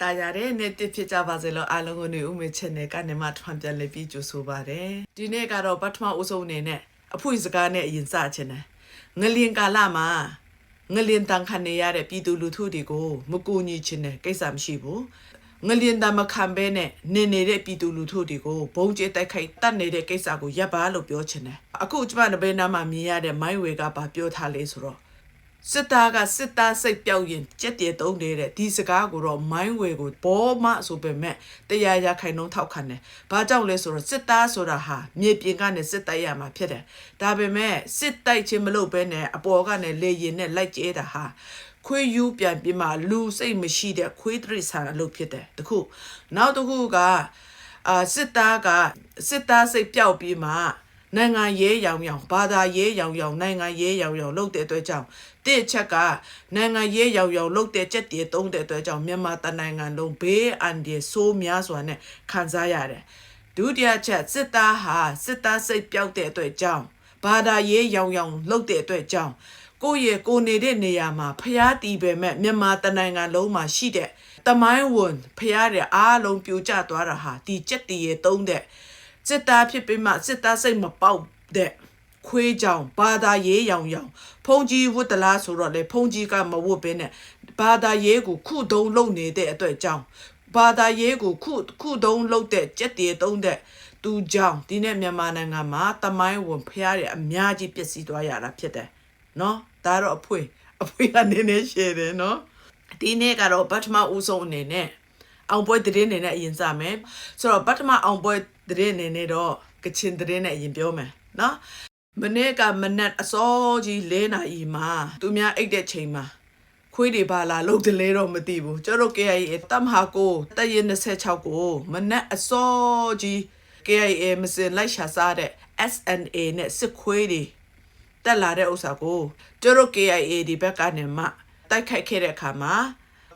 တာရတဲ့နေ့တစ်ဖြစ်ကြပါစေလို့အားလုံးကိုနေဦးမေချင်တဲ့ကနေမှထွန်ပြန်လေးပြီးကြိုဆိုပါတယ်ဒီနေ့ကတော့ပထမအဆုံးအနေနဲ့အဖွင့်စကားနဲ့အရင်စချင်တယ်ငလျင်ကာလမှာငလျင်တန်ခနေရတဲ့ပြည်သူလူထုတွေကိုမကူညီချင်တဲ့ကိစ္စမရှိဘူးငလျင်တန်မခံဘဲနဲ့နေနေတဲ့ပြည်သူလူထုတွေကိုဘုံကျဲတိုက်ခိုက်တတ်နေတဲ့ကိစ္စကိုရပ်ပါလို့ပြောချင်တယ်အခုကျမနဘေးနားမှာမြင်ရတဲ့မိုင်းဝေကပါပြောထားလေဆိုတော့ စစ်သားကစစ်သားစိတ်ပြောက်ရင်ကြက်တည်တုံးနေတဲ့ဒီစကားကိုတော့မိုင်းဝယ်ကိုဘောမဆိုပေမဲ့တရားရခိုင်နှုံးထောက်ခံတယ်။ဘာကြောင့်လဲဆိုတော့စစ်သားဆိုတာဟာမြေပြင်ကနေစစ်တိုက်ရမှာဖြစ်တယ်။ဒါပေမဲ့စစ်တိုက်ခြင်းမလုပ်ဘဲနဲ့အပေါ်ကနေလေရင်နဲ့လိုက်ကျဲတာဟာခွေးယူပြန်ပြီးမှလူစိတ်မရှိတဲ့ခွေးတရိษံအလုပ်ဖြစ်တယ်။တခုနောက်တစ်ခုကအာစစ်သားကစစ်သားစိတ်ပြောက်ပြီးမှ နိုင်ငံရေးရောင်ရောင်ဘာသာရေးရောင်ရောင်နိုင်ငံရေးရောင်ရောင်လုပ်တဲ့အတွက်ကြောင့်တစ်ချက်ကနိုင်ငံရေးရောင်ရောင်လုပ်တဲ့ချက်တည်းသုံးတဲ့အတွက်ကြောင့်မြန်မာတနိုင်ငံလုံးဘေးအန္တရာယ်ဆိုးများစွာနဲ့ခံစားရတယ်ဒုတိယချက်စစ်သားဟာစစ်သားစိတ်ပြောက်တဲ့အတွက်ကြောင့်ဘာသာရေးရောင်ရောင်လုပ်တဲ့အတွက်ကြောင့်ကိုယ့်ရဲ့ကိုယ်နေတဲ့နေရာမှာဖျားတီးပေမဲ့မြန်မာတနိုင်ငံလုံးမှာရှိတဲ့တမိုင်းဝန်ဖျားတဲ့အားလုံးပြိုကျသွားတာဟာဒီချက်တည်းရဲ့သုံးတဲ့ စစ်သားဖြစ်ပြီးမှစစ်သားစိတ်မပေါက်တဲ့ခွေးကြောင်ဘာသာရေးရောင်ရောင်ဖုန်ကြီးဝတ်တလားဆိုတော့လေဖုန်ကြီးကမဝတ်ဘဲနဲ့ဘာသာရေးကိုခုတုံးလုံနေတဲ့အတွက်ကြောင့်ဘာသာရေးကိုခုခုတုံးလုံတဲ့ကြက်တည်တုံးတဲ့သူကြောင့်ဒီနေ့မြန်မာနိုင်ငံမှာတမိုင်းဝင်ဖျားရအများကြီးပျက်စီးသွားရတာဖြစ်တယ်နော်ဒါတော့အဖွေအဖွေကနည်းနည်းရှည်တယ်နော်ဒီနေ့ကတော့ပထမဦးဆုံးအနေနဲ့အောင်ပွဲသတင်းနေနဲ့အရင်စမယ်ဆိုတော့ပထမအောင်ပွဲ သတင်းနေနဲ့တော့ကချင်သတင်းနဲ့အရင်ပြောမယ်နော်မနေ့ကမနက်အစောကြီး၄နာရီမှာသူများအိတ်တဲ့ချိန်မှာခွေးတွေပါလာလို့တလဲတော့မသိဘူးကျတို့ KIA တမဟာကိုတရင်26ကိုမနက်အစောကြီး KIA မစင်လိုက်ရှာစားတဲ့ SNA နဲ့စစ်ခွေးတွေတက်လာတဲ့ဥစ္စာကိုကျတို့ KIA ဒီဘက်ကနေမှတိုက်ခိုက်ခဲ့တဲ့အခါမှာ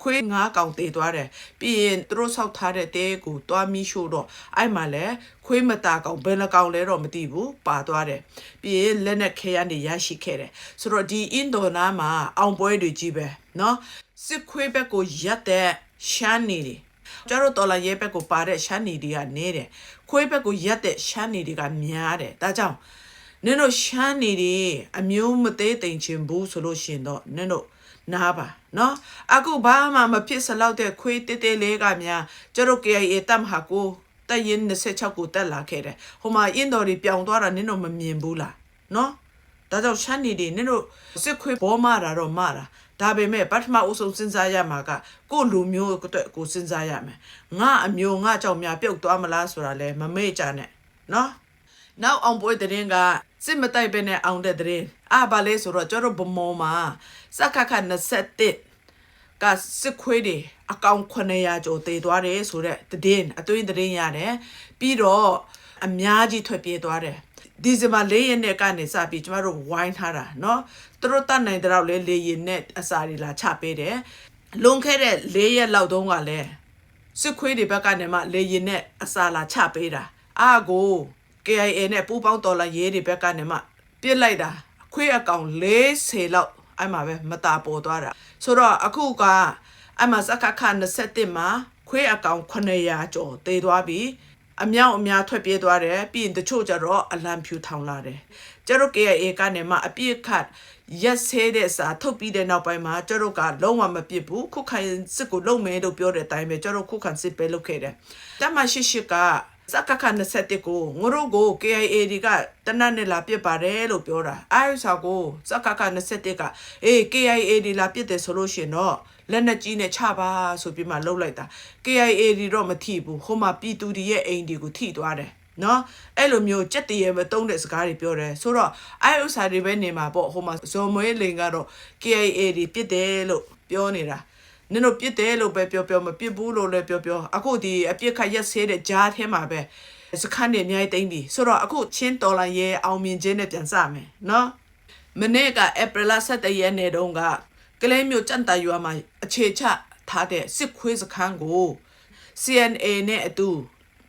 ခွေးငါးကောင်တေသွားတယ်ပြီးရင်သူတို့ဆောက်ထားတဲ့တဲကိုတွားမိရှို့တော့အဲ့မှာလဲခွေးမသားကောင်ဘယ်နှကောင်လဲတော့မသိဘူးပါသွားတယ်ပြီးရင်လက်နဲ့ခဲရနေရရှိခဲ့တယ်ဆိုတော့ဒီအင်ဒိုနာမှာအောင်ပွဲတွေကြီးပဲနော်စစ်ခွေးဘက်ကိုရက်တဲ့ရှမ်းနေတယ်ကျတော့တော်လာရဲဘက်ကိုပါတဲ့ရှမ်းနေတွေကနေတယ်ခွေးဘက်ကိုရက်တဲ့ရှမ်းနေတွေကများတယ်ဒါကြောင့်နင်တို့ရှမ်းနေတွေအမျိုးမသေးတိမ်ချင်ဘူးဆိုလို့ရှင်တော့နင်တို့ နားပါနော်အခုဘာမှမဖြစ်စလောက်တဲ့ခွေးတေးတေးလေးကများကျတို့ KIA တမ်ဟာကိုတရင်26ကိုတက်လာခဲ့တယ်ဟိုမှာအင်းတော်တွေပြောင်းသွားတာနင်တို့မမြင်ဘူးလားနော်ဒါကြောင့်ရှမ်းနေတွေနင်တို့စစ်ခွေးဘောမတာတော့မတာဒါပေမဲ့ပထမအုပ်ဆုံးစဉ်းစားရမှာကကို့လူမျိုးအတွက်ကိုစဉ်းစားရမယ်ငါအမျိုးငါကြောင့်များပြုတ်သွားမလားဆိုတာလဲမမေ့ကြနဲ့နော် နောက်အောင်ပွဲတဲ့ရင်ကစစ်မတိုက်ပဲနဲ့အောင်တဲ့တဲ့ရင်အာဘာလဲဆိုတော့ကျတော့ဗမောမှာစက္ကခ27ကစစ်ခွေးတွေအကောင်900ကျော်တေသွားတယ်ဆိုတော့တည်င်းအတွင်းတည်င်းရတယ်ပြီးတော့အများကြီးထွက်ပြေးသွားတယ်ဒီဇင်ဘာ၄ရက်နေ့ကနေစပြီးကျမတို့ဝိုင်းထားတာเนาะသူတို့တတ်နိုင်တဲ့တော့လေလေရင်နဲ့အစာတွေလာချပေးတယ်လွန်ခဲ့တဲ့၄ရက်လောက်တုန်းကလည်းစစ်ခွေးတွေဘက်ကနေမှလေရင်နဲ့အစာလာချပေးတာအာကို KIA နဲ့ပူးပေါင်းတော်လာရေးတွေဘက်ကနေမှပြစ်လိုက်တာခွေးအကောင်40လောက်အဲ့မှာပဲမตาပေါ်သွားတာဆိုတော့အခုကအဲ့မှာစက္ကခ27မှာခွေးအကောင်900ကျော်တေသွားပြီအမြောက်အများထွက်ပြေးသွားတယ်ပြီးရင်တချို့ကျတော့အလံဖြူထောင်လာတယ်ကျတို့ KIA ကနေမှအပြစ်ခတ်ရက်ဆဲတဲ့စာထုတ်ပြီးတဲ့နောက်ပိုင်းမှာကျတို့ကလုံးဝမပြစ်ဘူးခုခံစစ်ကိုလုံမယ်လို့ပြောတဲ့အတိုင်းပဲကျတို့ခုခံစစ်ပဲလုပ်ခဲ့တယ်တမရှိရှိက စက္ကခ27ကိုငတို့ကို KIA ဒီကတနတ်နဲ့လာပြစ်ပါတယ်လို့ပြောတာအဲဥစားကိုစက္ကခ27ကအေး KIA ဒီလာပြစ်တယ်ဆိုလို့ရှင်တော့လက်နက်ကြီးနဲ့ချပါဆိုပြီးမှလှုပ်လိုက်တာ KIA ဒီတော့မထိဘူးဟိုမှာပြည်သူတွေရဲ့အိမ်တွေကိုထိသွားတယ်နော်အဲ့လိုမျိုးကြက်တရေမတုံးတဲ့စကားတွေပြောတယ်ဆိုတော့အဲဥစားတွေပဲနေမှာပေါ့ဟိုမှာဇော်မွေးလင်ကတော့ KIA ဒီပြစ်တယ်လို့ပြောနေတာ နင်တို့ပြစ်တယ်လို့ပဲပြောပြောမပြစ်ဘူးလို့လည်းပြောပြောအခုဒီအပြစ်ခတ်ရက်ဆေးတဲ့ဂျားထဲမှာပဲစခန်းတွေအများကြီးတိမ့်ပြီဆိုတော့အခုချင်းတော်လိုင်းရဲ့အောင်မြင်ခြင်းနဲ့ပြန်စမယ်နော်မနေ့ကဧပြီလ17ရက်နေ့တုန်းကကလေးမျိုးကြံ့တရွာမှာအခြေချထားတဲ့စစ်ခွေးစခန်းကို CNA နဲ့အတူ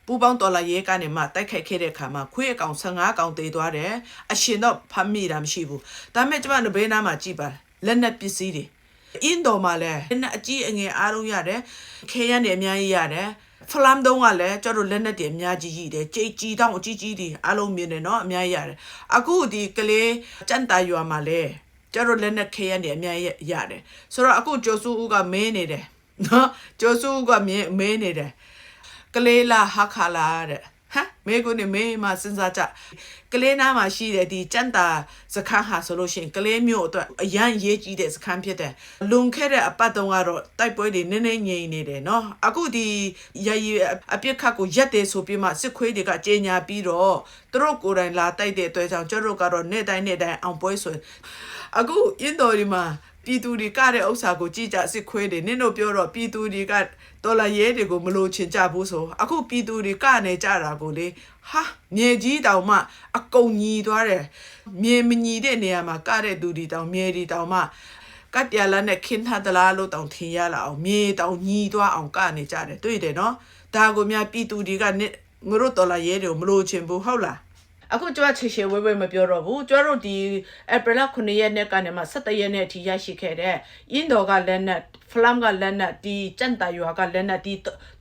ပူပေါင်းတော်လာရဲကနေမှတိုက်ခိုက်ခဲ့တဲ့အခါမှာခွေးအကောင်15ကောင်တေသွားတယ်အရှင်တော့ဖမ်းမိတာမရှိဘူးဒါပေမဲ့ကျမတို့ဘေးနားမှာကြည်ပါလက်နက်ပစ္စည်းတွေ အင်းတော်မှာလည်းလက်အကြီးအငယ်အားလုံးရတယ်ခဲရန်တွေအများကြီးရတယ်ဖလမ်တုံးကလည်းကျတို့လက်နက်တွေအများကြီးရှိတယ်ကြိတ်ကြီးတောင်းအကြီးကြီးတွေအားလုံးမြင်တယ်နော်အများကြီးရတယ်အခုဒီကလေးစံတာရွာမှာလည်းကျတို့လက်နက်ခဲရန်တွေအများကြီးရတယ်ဆိုတော့အခုကျော်စုဦးကမင်းနေတယ်နော်ကျော်စုဦးကမင်းမင်းနေတယ်ကလေးလာဟာခါလာတဲ့ ဟမ်မိကုန်းနေမိမစဉ်းစားကြကလေးနားမှာရှိတဲ့ဒီကြံတာစခန်းဟာဆိုလို့ရှိရင်ကလေးမျိုးအတွက်အရန်ရေးကြီးတဲ့စခန်းဖြစ်တယ်လွန်ခဲ့တဲ့အပတ်တုန်းကတော့တိုက်ပွဲတွေနည်းနည်းငြိမ်နေတယ်နော်အခုဒီရရအပြစ်ခတ်ကိုရက်တယ်ဆိုပြီးမှစစ်ခွေးတွေကကြေညာပြီးတော့သူတို့ကိုယ်တိုင်လာတိုက်တဲ့အတွက်ကြောင့်ကျတို့ကတော့နေ့တိုင်းနေ့တိုင်းအောင်ပွဲဆိုရင်အခုအင်းတော်ဒီမှာပြည်သူတွေကတဲ့ဥစ္စာကိုကြည့်ကြစစ်ခွေးတွေနင်းတို့ပြောတော့ပြည်သူတွေက ဒေါ်လာရဲတွေကိုမလို့ချင်ကြဘူးဆိုအခုပြည်သူတွေကနေကြတာကိုလေဟာမြေကြီးတောင်မှ အကုန်ညီသွားတယ်မြေမညီတဲ့နေရာမှာကတဲ့သူတွေတောင်မြေတွေတောင်မှကတ်တရလာနဲ့ခင်းထသလားလို့တောင်ထင်ရလာအောင်မြေတောင်ညီသွားအောင်ကနေကြတယ်တွေ့တယ်နော်ဒါကိုများပြည်သူတွေကငါတို့ဒေါ်လာရဲတွေကိုမလို့ချင်ဘူးဟုတ်လား အခုကျွတ်ချေချေဝဲဝဲမပြောတော့ဘူးကျွတ်တို့ဒီဧပြီလ9ရက်နေ့ကနေမှ17ရက်နေ့အထိရရှိခဲ့တဲ့အင်းတော်ကလက်နက်ဖလမ်ကလက်နက်ဒီကြန်တရွာကလက်နက်ဒီ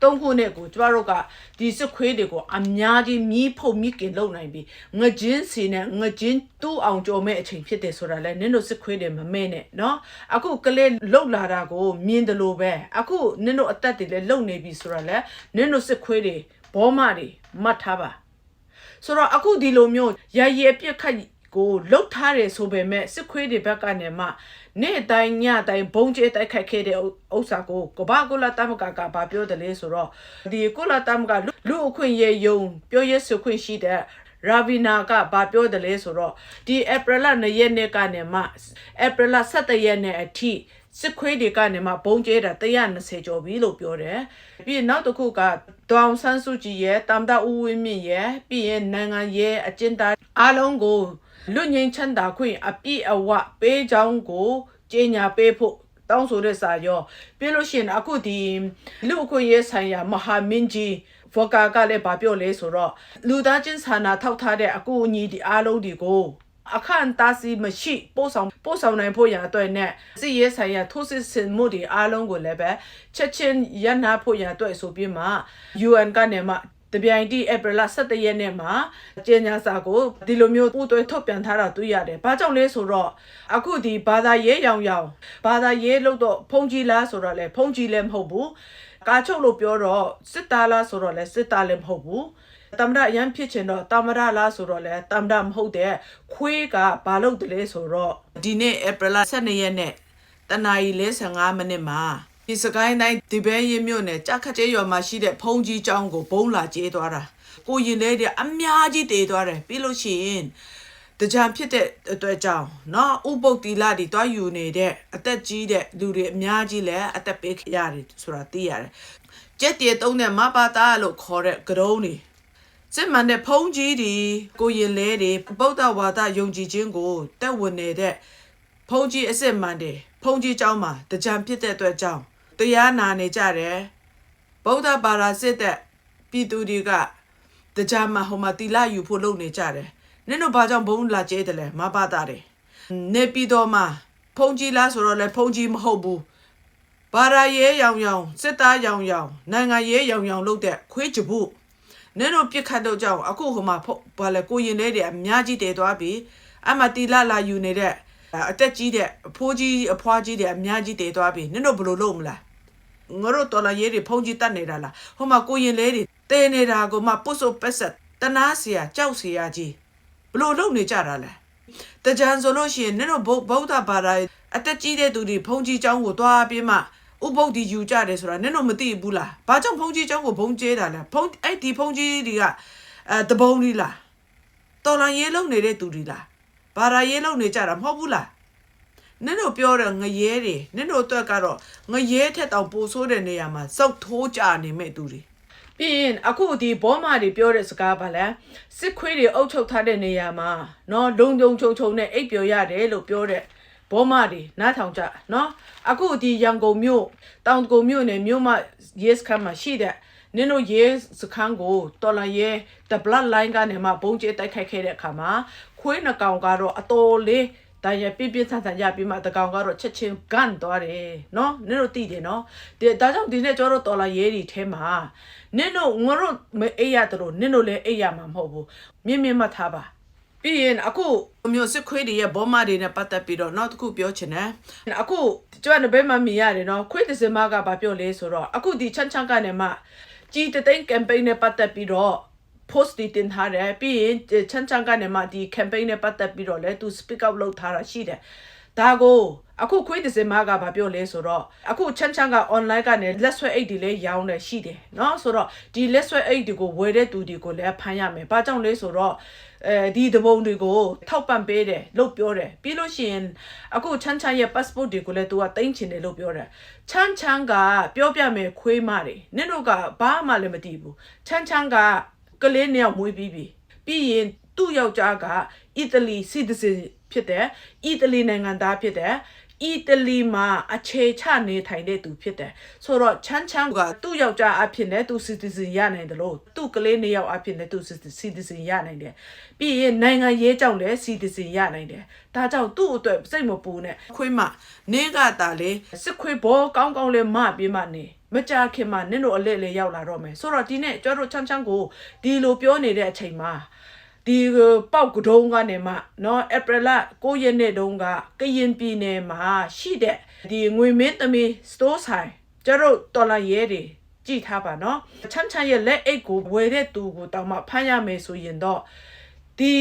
သုံးခုနဲ့ကိုကျွတ်တို့ကဒီစစ်ခွေးတွေကိုအများကြီးမြီးဖုတ်မြစ်ကင်လုံနိုင်ပြီငကြင်းစီနဲ့ငကြင်းတူးအောင်ကြော်မဲ့အချိန်ဖြစ်တယ်ဆိုတာလဲနင်းတို့စစ်ခွေးတွေမမဲနဲ့เนาะအခုကလေးလှုပ်လာတာကိုမြင်တယ်လို့ပဲအခုနင်းတို့အသက်တွေလည်းလုံနေပြီဆိုတာလဲနင်းတို့စစ်ခွေးတွေဘောမတွေမှတ်ထားပါ ဆိုတော့အခုဒီလိုမျိုးရရအပြစ်ခတ်ကိုလှုပ်ထားတယ်ဆိုပေမဲ့စစ်ခွေးတွေဘက်ကနေမှနေ့တိုင်းညတိုင်းဘုံကျဲတိုက်ခိုက်ခဲ့တဲ့ဥစ္စာကိုကဘာကုလတမကကဘာပြောတယ်လဲဆိုတော့ဒီကုလတမကလူအခွင့်ရေးယုံပြောရဲဆိုခွင့်ရှိတဲ့ရာဗီနာကဘာပြောတယ်လဲဆိုတော့ဒီဧပြီလ2ရက်နေ့ကနေမှဧပြီလ17ရက်နေ့အထိ စစ်ခွေးတွေကနေမှဘုံကျဲတာ120ကျော်ပြီလို့ပြောတယ်။ပြီးရင်နောက်တစ်ခုကဒေါအောင်ဆန်းစုကြည်ရဲ့တမ်တာဦးဝင်းမြင့်ရဲ့ပြီးရင်နိုင်ငံရဲ့အကျဉ်းသားအားလုံးကိုလွတ်ငင်းချမ်းသာခွင့်အပြည့်အဝပေးကြောင်းကိုကြေညာပေးဖို့တောင်းဆိုတဲ့စာရောပြီးလို့ရှိရင်အခုဒီလူအခွင့်ရေးဆိုင်ရာမဟာမင်းကြီးဗော်ကာကလည်းဗာပြောလဲဆိုတော့လူသားချင်းစာနာထောက်ထားတဲ့အကူအညီဒီအားလုံးဒီကို အခန့်တားစီမရှိပို့ဆောင်ပို့ဆောင်နိုင်ဖို့ရအတွက်နဲ့စီရဲဆိုင်ရာထိုးစစ်ဆင်မှုတွေအားလုံးကိုလည်းပဲချက်ချင်းရန်နာဖို့ရအတွက်ဆိုပြီးမှ UN ကနေမှတပြိုင်တည်းဧပြီလ17ရက်နေ့မှာကြေညာစာကိုဒီလိုမျိုးပူးတွဲထုတ်ပြန်ထားတာတွေ့ရတယ်။ဘာကြောင့်လဲဆိုတော့အခုဒီဘာသာရေးရောင်ရောင်ဘာသာရေးလို့တော့ဖုန်ကြီးလားဆိုတော့လေဖုန်ကြီးလည်းမဟုတ်ဘူး။ကာချုပ်လို့ပြောတော့စစ်သားလားဆိုတော့လေစစ်သားလည်းမဟုတ်ဘူး။ တမရအရန်ဖြစ်ချင်တော့တမရလားဆိုတော့လေတမရမဟုတ်တဲ့ခွေးကဘာလို့တလဲဆိုတော့ဒီနေ့ဧပြီလ12ရက်နေ့တနာရီ55မိနစ်မှာဒီစကိုင်းတိုင်းဒီဘဲရင်မြို့နယ်ကြခတ်ကျဲရွာမှာရှိတဲ့ဖုံကြီးကျောင်းကိုဘုံလာကျဲသွားတာကိုရင်လေးတွေအများကြီးတည်သွားတယ်ပြီးလို့ရှိရင်တကြံဖြစ်တဲ့အတွက်ကြောင့်เนาะဥပုပ်တီလာတွေတွားယူနေတဲ့အသက်ကြီးတဲ့လူတွေအများကြီးလည်းအသက်ပေးရတယ်ဆိုတာသိရတယ်ကျက်တည်တုံးတဲ့မပါတာလို့ခေါ်တဲ့ကရုံးတွေ စစ်မှန်တဲ့ဖုံးကြီးဒီကိုရင်လဲတွေဗုဒ္ဓဝါဒယုံကြည်ခြင်းကိုတက်ဝင်နေတဲ့ဖုံးကြီးအစစ်မှန်တယ်ဖုံးကြီးเจ้าမှာတကြံဖြစ်တဲ့အတွက်ကြောင့်တရားနာနေကြတယ်ဗုဒ္ဓဘာသာစစ်တဲ့ပြည်သူတွေကတကြံမှာဟိုမှာတီလာယူဖို့လုပ်နေကြတယ်နင်တို့ဘာကြောင့်ဘုံလာကျဲတယ်လဲမပါတာတယ်နေပြည်တော်မှာဖုံးကြီးလားဆိုတော့လဲဖုံးကြီးမဟုတ်ဘူး ဘာသာရေးရောင်ရောင်စစ်သားရောင်ရောင်နိုင်ငံရေးရောင်ရောင်လုပ်တဲ့ခွေးကြပု နင်တို့ပြစ်ခတ်တော့ကြောင်အခုဟိုမှာဖုတ်ဘာလဲကိုရင်လေးတွေအများကြီးတည်သွားပြီအမတီလာလာယူနေတဲ့အတက်ကြီးတဲ့အဖိုးကြီးအဖွားကြီးတွေအများကြီးတည်သွားပြီနင်တို့ဘယ်လိုလုပ်မလားငါတို့တော်လာရေးတွေဖုန်ကြီးတတ်နေတာလားဟိုမှာကိုရင်လေးတွေတဲနေတာကိုမှပုတ်ဆုပ်ပက်ဆက်တနာเสียကြောက်เสียကြီးဘယ်လိုလုပ်နေကြတာလဲ တကြံဆိုလို့ရှိရင်နင်တို့ဗုဒ္ဗုဒ္ဓဘာသာအသက်ကြီးတဲ့သူတွေဖုန်ကြီးเจ้าကိုသွားပြီးမှ ဥပုပ်ဒီယူကြတယ်ဆိုတာနင်တို့မသိဘူးလားဘာကြောင့်ဘုံကြီးကျောင်းကိုဘုံကျဲတာလဲဘုံအဲ့ဒီဘုံကြီးတွေကအဲတဘုံကြီးလားတော်လန်ရေးလုံနေတဲ့သူတွေလားဘာရာရေးလုံနေကြတာမဟုတ်ဘူးလားနင်တို့ပြောတဲ့ငရဲတွေနင်တို့အတွက်ကတော့ငရဲထက်တောင်ပိုဆိုးတဲ့နေရာမှာစောက်ထိုးကြနေမဲ့သူတွေပြီးရင်အခုဒီဘောမာတွေပြောတဲ့စကားပါလဲစစ်ခွေးတွေအုပ်ချုပ်ထားတဲ့နေရာမှာနော်လုံလုံချုံချုံနဲ့အိပ်ပျော်ရတယ်လို့ပြောတဲ့ ဘောမတွေနားထောင်ကြနော်အခုဒီရန်ကုန်မြို့တောင်ကုန်မြို့နယ်မြို့မရဲစခန်းမှာရှိတဲ့နင်တို့ရဲစခန်းကိုတော်လာရဲ the blood line ကနေမှဘုံကျဲတိုက်ခိုက်ခဲ့တဲ့အခါမှာခွေးနှကောင်ကတော့အတော်လေးတန်ရပြပြဆန်ဆန်ရပြီးမှတကောင်ကတော့ချက်ချင်းကန်သွားတယ်နော်နင်တို့သိတယ်နော်ဒီဒါကြောင့်ဒီနေ့ကျတော့တော်လာရဲတွေထဲမှာနင်တို့ငါတို့မအိပ်ရတလို့နင်တို့လည်းအိပ်ရမှာမဟုတ်ဘူးမြင့်မြင့်မှတ်ထားပါ ပြီးရင်အခုအမျိုးစစ်ခွေးတွေရဲ့ဘောမတွေနဲ့ပတ်သက်ပြီးတော့နောက်တစ်ခုပြောချင်တယ်အခုကျွန်တော်ဘယ်မှာမြင်ရတယ်နော်ခွေးတစ်စင်မကဘာပြောလဲဆိုတော့အခုဒီချမ်းချမ်းကနေမှကြီးတသိန်း campaign နဲ့ပတ်သက်ပြီးတော့ post တွေတင်ထားတယ်ပြီးရင်ချမ်းချမ်းကနေမှဒီ campaign နဲ့ပတ်သက်ပြီးတော့လဲသူ speak out လုပ်ထားတာရှိတယ်ဒါကိုအခုခွေးတစ်စင်မကဘာပြောလဲဆိုတော့အခုချမ်းချမ်းက online ကနေလက်ဆွဲအိတ်တွေလည်းရောင်းတယ်ရှိတယ်เนาะဆိုတော့ဒီလက်ဆွဲအိတ်တွေကိုဝယ်တဲ့သူတွေကိုလည်းဖမ်းရမယ်ဘာကြောင့်လဲဆိုတော့ အဲဒီတဘုံတွေကိုထောက်ပံ့ပေးတယ်လို့ပြောတယ်ပြီးလို့ရှိရင်အခုချမ်းချမ်းရဲ့ passport တွေကိုလည်းသူကတင်ချင်တယ်လို့ပြောတယ်ချမ်းချမ်းကပြောပြမယ်ခွေးမတွေနင်တို့ကဘာမှလည်းမသိဘူးချမ်းချမ်းကကလေးနှစ်ယောက်မွေးပြီးပြီပြီးရင်သူ့ယောက်ျားကအီတလီစီတစင်ဖြစ်တယ်အီတလီနိုင်ငံသားဖြစ်တယ် အီတလီမှာအခြေချနေထိုင်တဲ့သူဖြစ်တယ်ဆိုတော့ချမ်းချမ်းကသူ့ယောက်ျားအဖြစ်နဲ့သူစီတစင်ရနိုင်တယ်လို့သူ့ကလေးနှစ်ယောက်အဖြစ်နဲ့သူစီတစင်ရနိုင်တယ်ပြီးရင်နိုင်ငံရေးကြောင့်လည်းစီတစင်ရနိုင်တယ်ဒါကြောင့်သူ့အတွက်စိတ်မပူနဲ့ခွေးမနင်းကတာလေစစ်ခွေးဘောကောင်းကောင်းလေးမပြေးမနေမကြခင်မှာနင့်တို့အလက်လေးရောက်လာတော့မယ်ဆိုတော့ဒီနေ့ကျွန်တော်တို့ချမ်းချမ်းကိုဒီလိုပြောနေတဲ့အချိန်မှာ ဒီပေါက်ကတုံးကနေမှเนาะဧပြီလ9ရက်နေ့တုန်းကကရင်ပြည်နယ်မှာရှိတဲ့ဒီငွေမင်းသမီးစတိုးဆိုင်ကျွန်တော်တော်လာရဲတွေကြည့်ထားပါเนาะချမ်းချမ်းရဲ့လက်အိတ်ကိုဝယ်တဲ့သူကိုတောင်မှဖမ်းရမယ်ဆိုရင်တော့ဒီ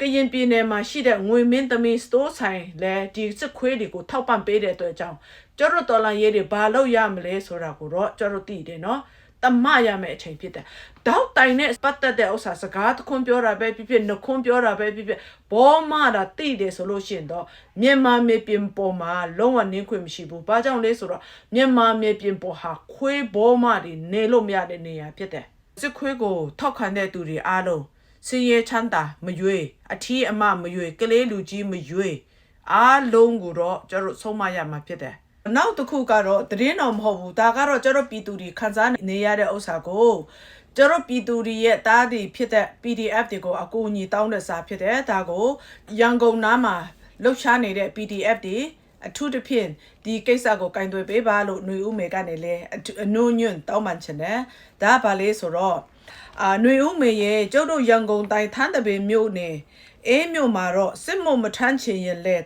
ကရင်ပြည်နယ်မှာရှိတဲ့ငွေမင်းသမီးစတိုးဆိုင်လဲဒီစစ်ခွေးတွေကိုထောက်ပံ့ပေးတဲ့အတွက်ကြောင့်ကျတော့တော်လာရေးတွေဘာလို့ရမလဲဆိုတာကိုတော့ကျတော့သိတယ်နော် တမရမယ့်အချိန်ဖြစ်တယ်။တောက်တိုင်နဲ့ပတ်သက်တဲ့ဥစ္စာစကားတခွန်းပြောတာပဲဖြစ်ဖြစ်နှခွန်းပြောတာပဲဖြစ်ဖြစ်ဘောမတာသိတယ်ဆိုလို့ရှိရင်တော့မြန်မာမြေပြင်ပေါ်မှာလုံးဝနင်းခွင့်မရှိဘူး။ဘာကြောင့်လဲဆိုတော့မြန်မာမြေပြင်ပေါ်ဟာခွေးဘောမတွေနေလို့မရတဲ့နေရာဖြစ်တယ်။စစ်ခွေးကိုထောက်ခံတဲ့သူတွေအားလုံးစင်ရဲချမ်းသာမရွေအထီးအမမရွေကလေးလူကြီးမရွေအားလုံးကိုတော့ကျတို့ဆုံးမရမှာဖြစ်တယ်။ နောက်တစ်ခုကတော့သတင်းတော်မဟုတ်ဘူးဒါကတော့ကျတော့ပြည်သူတွေခန်းစားနေရတဲ့ဥစ္စာကိုကျတော့ပြည်သူတွေရဲ့တားတွေဖြစ်တဲ့ PDF တွေကိုအကူအညီတောင်းတဲ့စာဖြစ်တယ်ဒါကိုရန်ကုန်နားမှာလှုပ်ရှားနေတဲ့ PDF တွေအထူးသဖြင့်ဒီကိစ္စကိုကင်သွေးပေးပါလို့ຫນွေဦးမေကနေလဲအနုညွန့်တောင်းပန်ချင်တယ်ဒါကဘာလဲဆိုတော့အာຫນွေဦးမေရဲ့ကျုပ်တို့ရန်ကုန်တိုင်းထန်းတပင်မြို့နယ်အေးမြို့မှာတော့စစ်မုံမထမ်းချင်ရင်လက်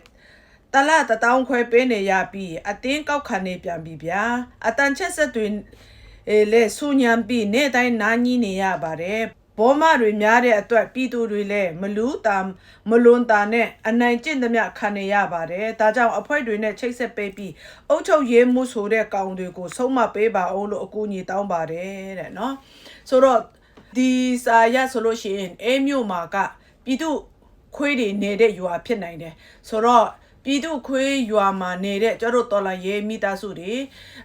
တလတတောင်းခွဲပေးနေရပြီးအတင်းကောက်ခံနေပြန်ပြီဗျာအတန်ချက်ဆက်တွေအဲလေဆူညံပြီးနေ့တိုင်းနားကြီးနေရပါတယ်ဘောမတွေများတဲ့အတွက်ပြည်သူတွေလည်းမလူးတာမလွန်တာနဲ့အနိုင်ကျင့်သမျှခံနေရပါတယ်ဒါကြောင့်အဖွဲ့တွေနဲ့ချိတ်ဆက်ပေးပြီးအုတ်ချုပ်ရေးမှုဆိုတဲ့ကောင်တွေကိုဆုံးမပေးပါအောင်လို့အကူအညီတောင်းပါတယ်တဲ့နော်ဆိုတော့ဒီစာရဆိုလို့ရှိရင်အဲမျိုးမှာကပြည်သူခွေးတွေနေတဲ့ရွာဖြစ်နိုင်တယ်ဆိုတော့ ပြည်သူခွေးရွာမှာနေတဲ့ကျတို့တော်လာရေးမိသားစုတွေ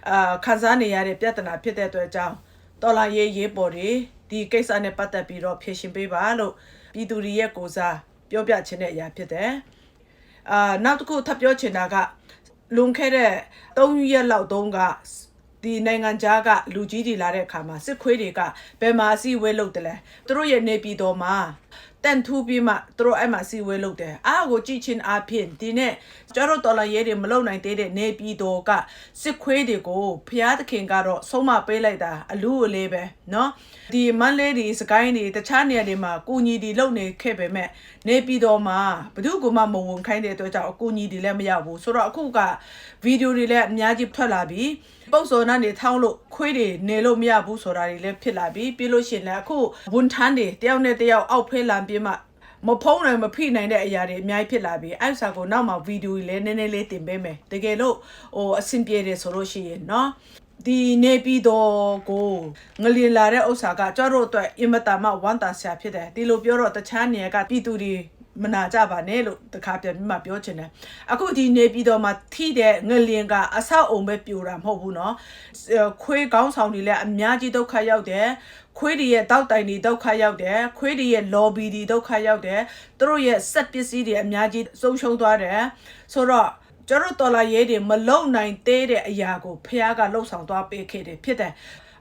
အာခန်းစားနေရတဲ့ပြဿနာဖြစ်တဲ့အတွက်ကြောင့်တော်လာရေးရေးပေါ်တွေဒီကိစ္စနဲ့ပတ်သက်ပြီးတော့ဖြေရှင်းပေးပါလို့ပြည်သူတွေရဲ့ကိုစားပြောပြချင်တဲ့အရာဖြစ်တယ်အာနောက်တစ်ခုထပ်ပြောချင်တာကလွန်ခဲ့တဲ့3ရက်လောက်တုန်းကဒီနိုင်ငံခြားကလူကြီးတွေလာတဲ့အခါမှာစစ်ခွေးတွေကဘယ်မှာအစည်းအဝေးလုပ်တယ်လဲသူတို့ရဲ့နေပြည်တော်မှာ တန်ထူပြီးမှသူတို့အဲ့မှာစီဝဲလုပ်တယ်အားကိုကြည့်ချင်းအားဖြင့်ဒီနေ့ကျတော့တော်လာရဲတွေမလုံနိုင်သေးတဲ့နေပြည်တော်ကစစ်ခွေးတွေကိုဖျားသခင်ကတော့ဆုံးမပေးလိုက်တာအလူအလေးပဲเนาะဒီမန်လေးတွေစကိုင်းတွေတခြားနေရာတွေမှာကုညီတွေလုံနေခဲ့ပေမဲ့နေပြည်တော်မှာဘယ်သူကမှမဝင်ခိုင်းတဲ့အတွက်ကြောင့်အကူညီတွေလည်းမရဘူးဆိုတော့အခုကဗီဒီယိုတွေလည်းအများကြီးထွက်လာပြီ ပုတ်စော်နာနေထောင်းလို့ခွေးတွေနေလို့မရဘူးဆိုတာတွေလည်းဖြစ်လာပြီပြီးလို့ရှိရင်လည်းအခုဝန်ထမ်းတွေတယောက်နဲ့တယောက်အောက်ဖဲလန်ပြမှမဖုံးနိုင်မဖိနိုင်တဲ့အရာတွေအများကြီးဖြစ်လာပြီအဲ့ဆာကိုနောက်မှဗီဒီယိုလေးနည်းနည်းလေးတင်ပေးမယ်တကယ်လို့ဟိုအဆင်ပြေတယ်ဆိုလို့ရှိရင်เนาะဒီနေပြီးတော့ကိုငလင်လာတဲ့ဥစ္စာကကျတို့အတွက်အင်မတန်မှဝမ်းသာစရာဖြစ်တယ်ဒီလိုပြောတော့တခြားနေရာကပြည်သူတွေ မနာကြပါနဲ့လို့တခါပြန်ပြီးမှပြောချင်တယ်အခုဒီနေပြီးတော့မှထိတဲ့ငလင်ကအဆောက်အုံပဲပြိုတာမဟုတ်ဘူးเนาะခွေးကောင်းဆောင်တွေလည်းအများကြီးဒုက္ခရောက်တယ်ခွေးတွေရဲ့တောက်တိုင်တွေဒုက္ခရောက်တယ်ခွေးတွေရဲ့ lobby တွေဒုက္ခရောက်တယ်သူတို့ရဲ့စက်ပစ္စည်းတွေအများကြီးဆုံးရှုံးသွားတယ်ဆိုတော့ကျတော့တော်လာရဲတွေမလုံနိုင်သေးတဲ့အရာကိုဖះကလှုပ်ဆောင်သွားပေးခဲ့တယ်ဖြစ်တယ်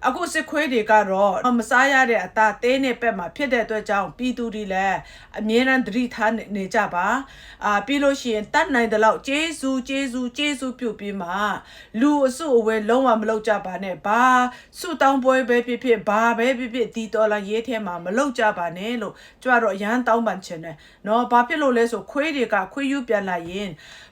အခုစစ်ခွေးတွေကတော့မစားရတဲ့အသားသေးနဲ့ပက်မှာဖြစ်တဲ့အတွက်ကြောင့်ပြည်သူတွေလည်းအမြဲတမ်းသတိထားနေနေကြပါအာပြီးလို့ရှိရင်တတ်နိုင်တဲ့လောက်ဂျေဇူးဂျေဇူးဂျေဇူးပြုတ်ပြီးမှလူအစုအဝေးလုံးဝမလုပ်ကြပါနဲ့ဘာဆုတောင်းပွဲပဲဖြစ်ဖြစ်ဘာပဲဖြစ်ဖြစ်ဒီတော်လာရေးထဲမှာမလုပ်ကြပါနဲ့လို့ကြွတော့ရမ်းတောင်းပန်ချင်တယ်နော်ဘာဖြစ်လို့လဲဆိုခွေးတွေကခွေးယူပြန်လာရင်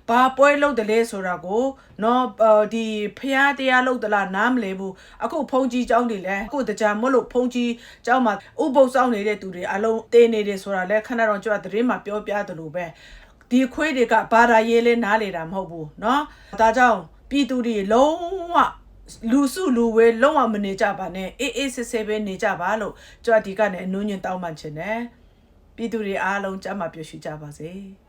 ဘာပွဲလုပ်တယ်လဲဆိုတာကိုနော်အော်ဒီဖျားတရားလုပ်သလားနားမလဲဘူးအခုဖုန်ကြီးเจ้าတွေလဲအခုတကြံမလို့ဖုန်ကြီးเจ้าမှာဥပုပ်ဆောင်နေတဲ့သူတွေအလုံးတင်းနေတယ်ဆိုတာလဲခဏတော့ကြွသတင်းမှာပြောပြသလိုပဲဒီခွေးတွေကဘာသာရေးလဲနားလေတာမဟုတ်ဘူးเนาะဒါကြောင့်ပြည်သူတွေလုံးဝလူစုလူဝေးလုံးဝမနေကြပါနဲ့အေးအေးဆေးဆေးပဲနေကြပါလို့ကြွဒီကနေအနုညင်တောင်းပန်ချင်တယ်ပြည်သူတွေအားလုံးကြမ်းမှပြည့်စုံကြပါစေ။